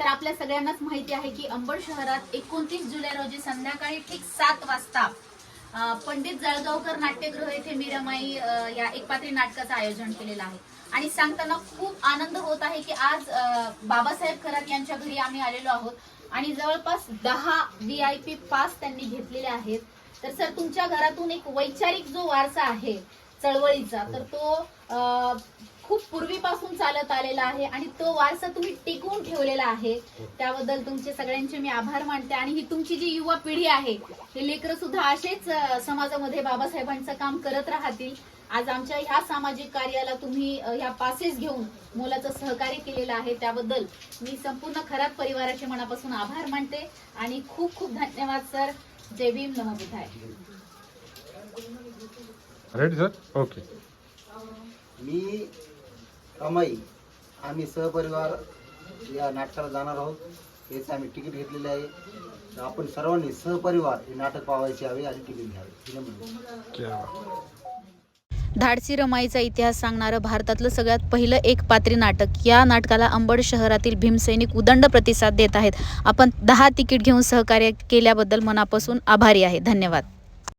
तर आपल्या सगळ्यांनाच माहिती आहे की अंबड शहरात एकोणतीस जुलै रोजी संध्याकाळी ठीक सात वाजता पंडित जळगावकर नाट्यगृह येथे मीरामाई या एकपात्री नाटकाचं आयोजन केलेलं आहे. आणि सांगताना खूप आनंद होत आहे की आज बाबासाहेब खरात यांच्या घरी आम्ही आलेलो आहोत. आणि जवळपास दहा व्ही आय पी पास त्यांनी घेतलेले आहेत. तर सर तुमच्या घरातून एक वैचारिक जो वारसा आहे चळवळीचा तर तो खूप पूर्वीपासून चालत आलेला आहे आणि तो वारसा तुम्ही टिकवून ठेवलेला आहे. त्याबद्दल तुमचे सगळ्यांचे मी आभार मानते आणि ही तुमची जी युवा पिढी आहे हे लेकरं सुद्धा असेच समाजामध्ये बाबासाहेबांचं काम करत राहतील. आज आमच्या ह्या सामाजिक कार्याला तुम्ही ह्या पासेस घेऊन मोलाचं सहकार्य केलेलं आहे. त्याबद्दल मी संपूर्ण खरात परिवाराचे मनापासून आभार मानते आणि खूप खूप धन्यवाद सर. जय भीम नमो रेडी सर ओके मी कमाई आम्ही सहपरिवार या नाटकाला जाणार आहोत. याचं आम्ही तिकीट घेतलेले आहे. आपण सर्वांनी सहपरिवार हे नाटक पाहायचे हवे आणि तिकीट घ्यावे. धाडसी रमाईचा इतिहास सांगणारं भारतातलं सगळ्यात पहिलं एक पात्री नाटक. या नाटकाला अंबड शहरातील भीमसैनिक उदंड प्रतिसाद देत आहेत. आपण दहा तिकीट घेऊन सहकार्य केल्याबद्दल मनापासून आभारी आहे. धन्यवाद.